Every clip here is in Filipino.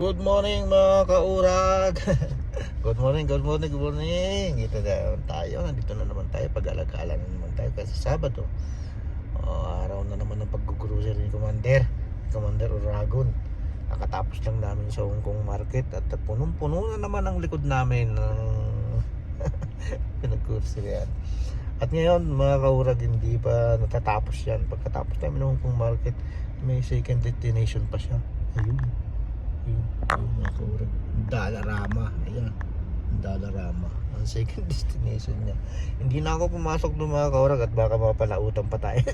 Good morning mga kaurag. good morning, good morning, good morning. Ito na naman tayo. Nandito na naman tayo. Pag-alagala na naman tayo kasi Sabado. Oh, araw na naman ng pag-grocery ni Commander. Commander Uragon. Nakatapos lang namin sa Hong Kong Market at punong-puno na naman ang likod namin ng pinag-grocery At ngayon mga kaurag hindi pa natatapos yan. Pagkatapos namin ng Hong Kong Market, may second destination pa siya. Ayun. Dalarama. Ayan. Dalarama. Ang second destination niya. Hindi na ako pumasok doon mga kaurag at baka mapalautan pa tayo.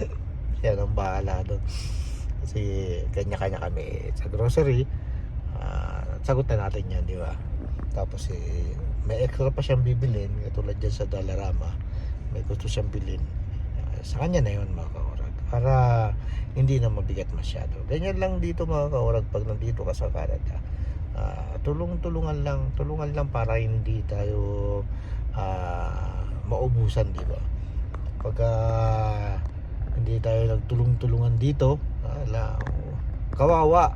Siya nang bahala doon. Kasi kanya-kanya kami sa grocery. Ah, sagot na natin yan, di ba? Tapos eh, may extra pa siyang bibilin katulad dyan sa Dalarama. May gusto siyang bilhin. Ah, sa kanya na yun mga kaurag. Para hindi na mabigat masyado. Ganyan lang dito mga kaurag pag nandito ka sa Canada. Ah, tulong-tulungan lang, tulungan lang para hindi tayo ah, maubusan, di ba? Pag ah, hindi tayo nagtulong-tulungan dito, ala, kawawa.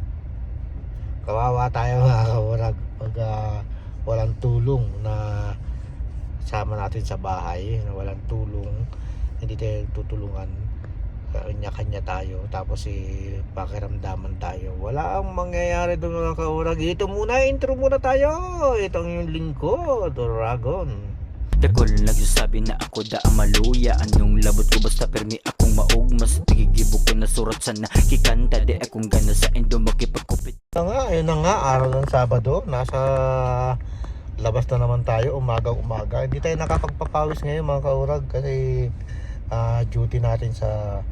Kawawa tayo mga kaurag pag ah, walang tulong na sama natin sa bahay, na walang tulong, hindi tayo tutulungan kanya-kanya tayo tapos si pakiramdaman tayo. Wala ang mangyayari doon mga kaurag. Ito muna intro muna tayo. Ito ang yung lingkod Dragon. Dakol nagsasabi na ako da amaluya Anong labot ko basta permi akong maugma. Sa tigigibo ko na surat sa nakikanta Di akong gana sa endo makipagkupit. Ito nga ayun na nga araw ng Sabado. Nasa labas na naman tayo umaga umaga. Hindi tayo nakapagpapawis ngayon mga kaurag kasi ah, duty natin sa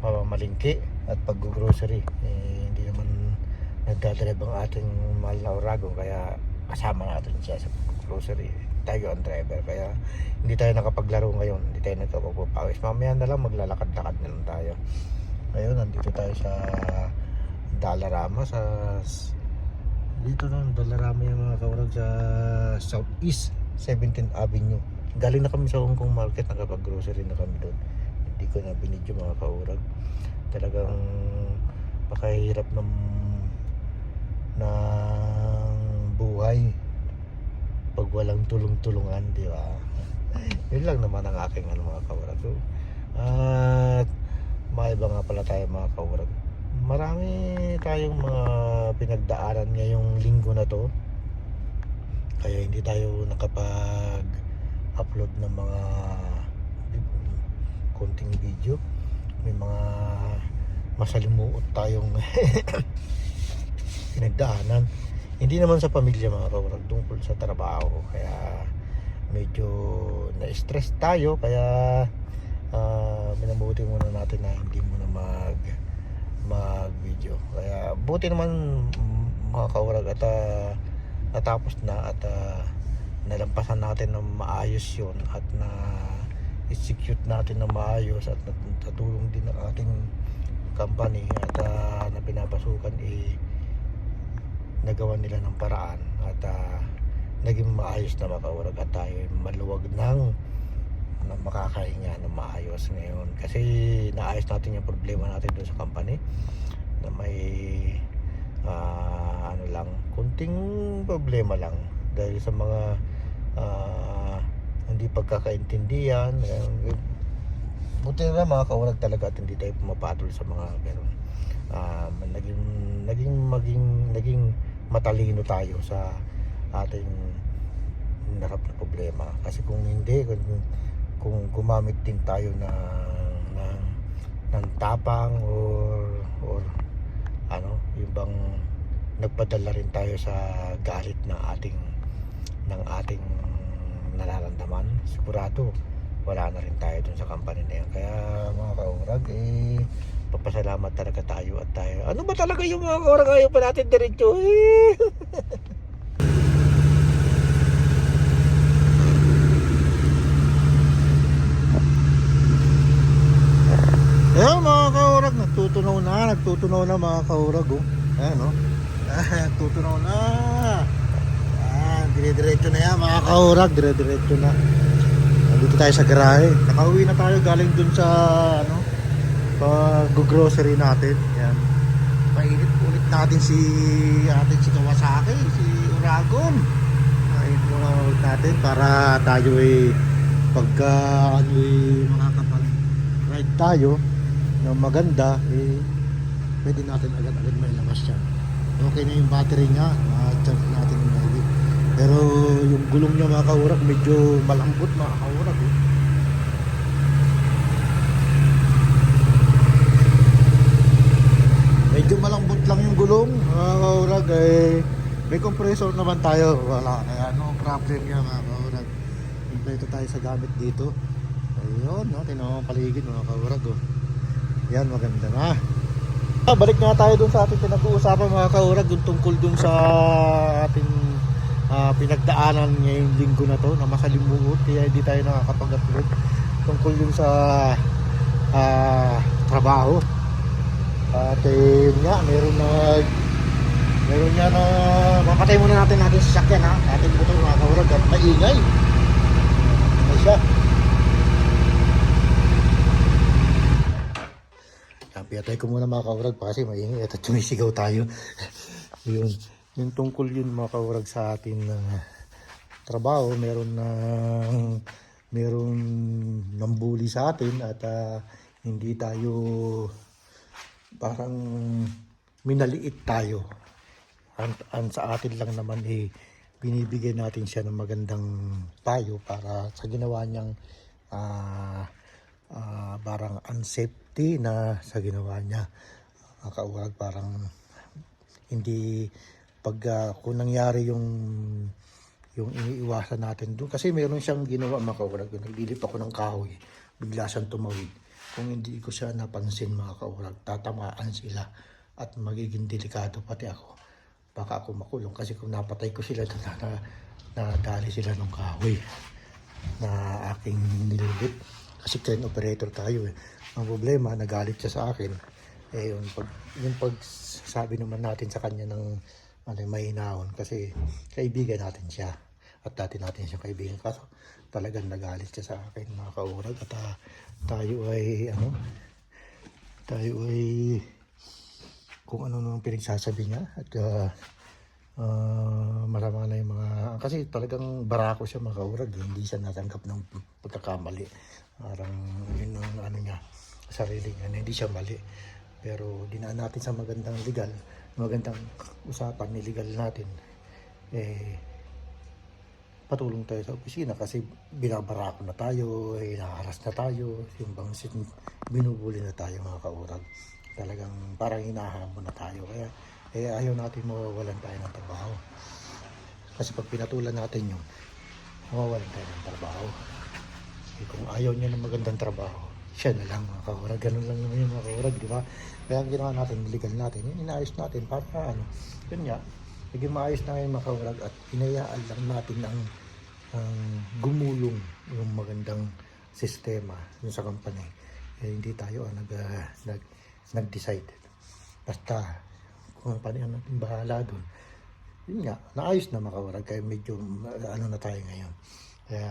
pamamalingki at pag-grocery. Eh, hindi naman nagdadrive ang ating mahal na Oragon kaya kasama natin siya sa grocery. Tayo ang driver kaya hindi tayo nakapaglaro ngayon. Hindi tayo nagpapapawis mamaya na lang maglalakad-lakad na lang tayo. Ngayon nandito tayo sa Dalarama sa dito na Dalarama yung mga kaurag sa Southeast 17th Avenue. Galing na kami sa Hong Kong Market nakapag-grocery na kami doon hindi ko na binidyo mga kaurag. Talagang pakahirap ng ng buhay pag walang tulong-tulungan di ba? Yun lang naman ang aking ano mga kaurag. So, at maiba nga pala tayo mga kaurag. Marami tayong mga pinagdaanan ngayong linggo na to. Kaya hindi tayo nakapag upload ng mga konting video. May mga masalimuot tayong pinagdaanan. Hindi naman sa pamilya mga kaurag tungkol sa trabaho. Kaya medyo na-stress tayo. Kaya uh, minabuti muna natin na hindi muna mag mag video kaya buti naman mga kaurag at ah, natapos na at ah, nalampasan natin ng maayos yun at na execute natin ng maayos at nat- natulong din ng ating company at ah, na pinapasukan eh nagawa nila ng paraan at ah, naging maayos na makaurag at tayo ay maluwag ng na makakahinga ng maayos ngayon. Kasi naayos natin yung problema natin doon sa company na may ah, ano lang kunting problema lang dahil sa mga ah, hindi pagkakaintindihan eh, buti na lang mga kaurag talaga at hindi tayo pumapatol sa mga ganun. Ah, naging naging maging naging matalino tayo sa ating narap na problema. Kasi kung hindi kung, kung gumamit din tayo na ng, ng tapang or or ano yung bang nagpadala rin tayo sa galit ng ating ng ating nararamdaman sigurado wala na rin tayo dun sa company na yan kaya mga kaurag eh papasalamat talaga tayo at tayo ano ba talaga yung mga kaurag ayaw pa natin diretso eh Ayan mga kaurag, nagtutunaw na, nagtutunaw na mga kaurag oh. Ayan oh. Nagtutunaw na. Dire-diretso na yan mga kaurag, dire-diretso na. Nandito tayo sa garahe. Nakauwi na tayo galing dun sa ano, pag-grocery natin. Yan. Mainit ulit natin si atin si Kawasaki, si Uragon. Ay, tumawag natin para tayo ay pagka ano ay makakapag-ride tayo na maganda, eh, pwede natin agad-agad may labas siya. Okay na yung battery niya, yung maigi. Pero yung gulong niya mga kaurag, medyo malambot mga kaurag. Eh. Medyo malambot lang yung gulong, mga kaurag. Eh, may compressor naman tayo, wala. Kaya no problem yan mga kaurag. Kompleto tayo sa gamit dito. Ayun, no, tinawang paligid mga kaurag. Oh. Yan, maganda na. Ah, balik nga tayo dun sa ating pinag-uusapan mga kaurag, yung tungkol dun sa ating ah, pinagdaanan ngayong linggo na to na masalimuot kaya hindi tayo nakakapag-upload tungkol dun sa ah, trabaho. At eh, yun nga, meron na meron nga na papatay muna natin natin sa sakyan ha, ating motor mga kaurag at maingay. Ano siya? Piyatay ko muna mga kaurag kasi maingay at tumisigaw tayo. yun. Yung tungkol yun mga kaurag sa atin na trabaho, meron na meron nambuli sa atin at ah, hindi tayo parang minaliit tayo. Ang, ang sa atin lang naman eh binibigyan natin siya ng magandang payo para sa ginawa niyang ah ah, parang unsafety na sa ginawa niya. Ang kaurag parang hindi pag ah, kung nangyari yung yung iniiwasan natin doon. Kasi meron siyang ginawa mga kaurag naglilip ako ng kahoy. Bigla siyang tumawid. Kung hindi ko siya napansin mga kaurag tatamaan sila at magiging delikado pati ako. Baka ako makulong kasi kung napatay ko sila doon na, nadali sila ng kahoy na aking nililip. Kasi crane operator tayo eh. Ang problema, nagalit siya sa akin. Eh, yung pag, yung pag sabi naman natin sa kanya ng ano, may kasi kaibigan natin siya. At dati natin siya kaibigan. Kaso talagang nagalit siya sa akin mga kaurag. At ah, tayo ay ano, tayo ay kung ano nung pinagsasabi niya. At ah, ah, marama na yung mga kasi talagang barako siya mga kaurag eh. hindi siya natanggap ng pagkakamali parang yun ang ano niya sarili niya hindi siya mali pero dinaan natin sa magandang legal magandang usapan ni legal natin eh patulong tayo sa opisina kasi binabarako na tayo, eh, naharas na tayo, yung bang binubuli na tayo mga kaurag. Talagang parang hinahamon na tayo. Kaya eh, ayaw natin mawawalan tayo ng trabaho. Kasi pag pinatulan natin yung mawawalan tayo ng trabaho. Eh, kung ayaw niya ng magandang trabaho, siya na lang mga kaurag. Ganun lang naman yung mga kaurag, di ba? Kaya ang ginawa natin, legal natin, yung inaayos natin para ano, yun nga, naging maayos na ngayon mga at hinayaan lang natin ang, ang gumulong yung magandang sistema yung sa company. Eh, hindi tayo ang nag, ah, nag, nag-decide. Basta, kung paano ang bahala doon. Yun nga, naayos na mga kaya medyo ah, ano na tayo ngayon. Kaya,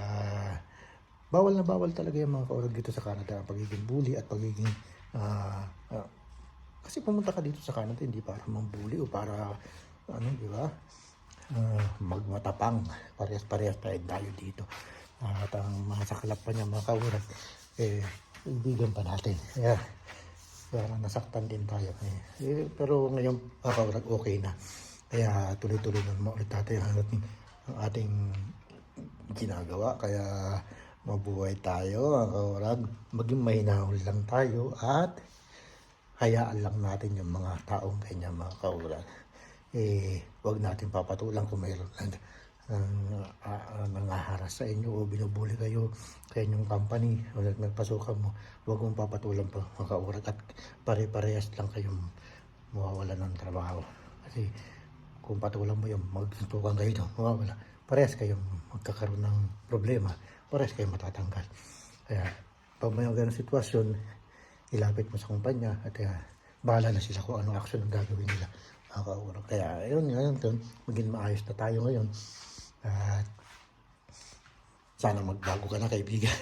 bawal na bawal talaga yung mga kaurag dito sa Canada ang pagiging bully at pagiging ah, ah, kasi pumunta ka dito sa Canada hindi para mambuli o para ano di ba? Ah, magmatapang. Parehas-parehas tayo tayo dito. At ang mga saklap pa niya mga kaurag eh ibigan pa natin. Kaya kaya nasaktan din tayo. Eh, eh, pero ngayon mga kaurag okay na. Kaya tuloy-tuloy na ulit tayo ang ating, ang ating ginagawa. Kaya mabuhay tayo mga kaurag. Maging mahinahon lang tayo at hayaan lang natin yung mga taong ganyan mga kaurag. Eh wag natin papatulan kung mayroon nang uh, uh, nangaharas sa inyo o binubuli kayo sa inyong company o nagpasukan mo. Wag mong papatulan pa mga kaurag at pare-parehas lang kayong mawawala ng trabaho. Kasi kung patulan mo yung magtutukan kayo mawawala. Parehas kayong magkakaroon ng problema parehas kayong matatanggal kaya pag may ganong sitwasyon ilapit mo sa kumpanya at uh, bahala na sila kung anong action ang gagawin nila mga kaurag kaya ayun ngayon dun, maging maayos na tayo ngayon at sana magbago ka na kaibigan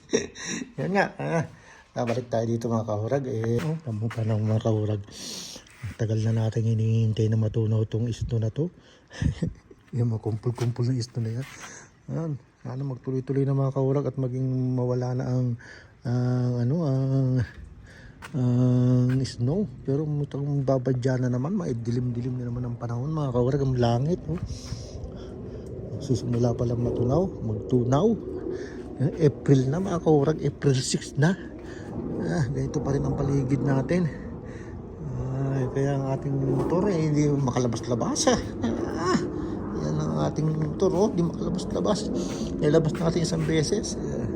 yan nga ah, Nabalik tayo dito mga kaurag eh. Oh, tamo pa ng mga kaurag. Tagal na natin hinihintay na matunaw tong isno na to. yung mga kumpul-kumpul na isno na yan. Yan. Sana magtuloy-tuloy na mga kaurag at maging mawala na ang ang ano ang ang snow. Pero mutang babadya na naman, maidilim-dilim na naman ang panahon mga kaurag ang langit. Oh. Susimula pa lang matunaw, magtunaw. April na mga kaurag, April 6 na. Ah, ganito pa rin ang paligid natin. Ay, kaya ang ating motor eh, hindi makalabas-labas ah. Ah. Ang ating motor oh, hindi makalabas-labas. Nilabas natin isang beses. Ah,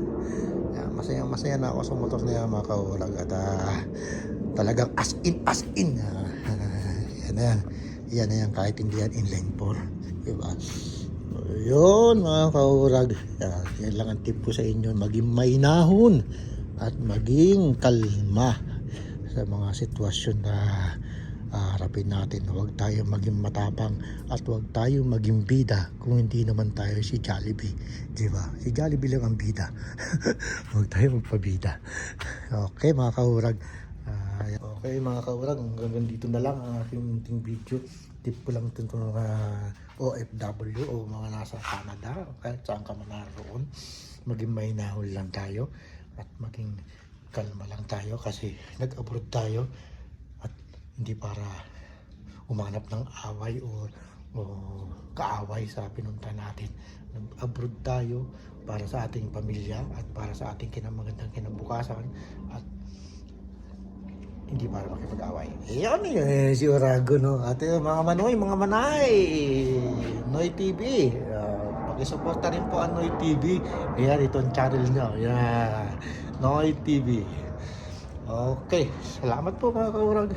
yeah, masayang masaya na ako sa motor na yan mga kaurag. At ah, talagang as in, as in. Ah, yan na yan. Yan na yan kahit hindi yan inline 4. Diba? Yun mga kaurag. Yan, yan lang ang tip ko sa inyo. Maging mainahon at maging kalma sa mga sitwasyon na ah, harapin natin. Huwag tayo maging matapang at huwag tayo maging bida kung hindi naman tayo si Jollibee. Di ba? Si Jollibee lang ang bida. huwag tayo magpabida. Okay mga kaurag. Ah, okay mga kaurag, hanggang dito na lang ang aking ating video. Tip ko lang ito mga OFW o mga nasa Canada kahit saan ka man naroon. Maging mainahon lang tayo at maging kalma lang tayo kasi nag-abroad tayo hindi para umanap ng away o, o kaaway sa pinunta natin. Nag-abroad tayo para sa ating pamilya at para sa ating kinamagandang kinabukasan at hindi para makipag-away. Yan eh, si Orago, no? At eh, mga manoy, mga manay, Noy TV. Uh, pakisuporta rin po ang Noy TV. Ayan, ito ang channel nyo. Yan, Noy TV. Okay, salamat po mga kaurag.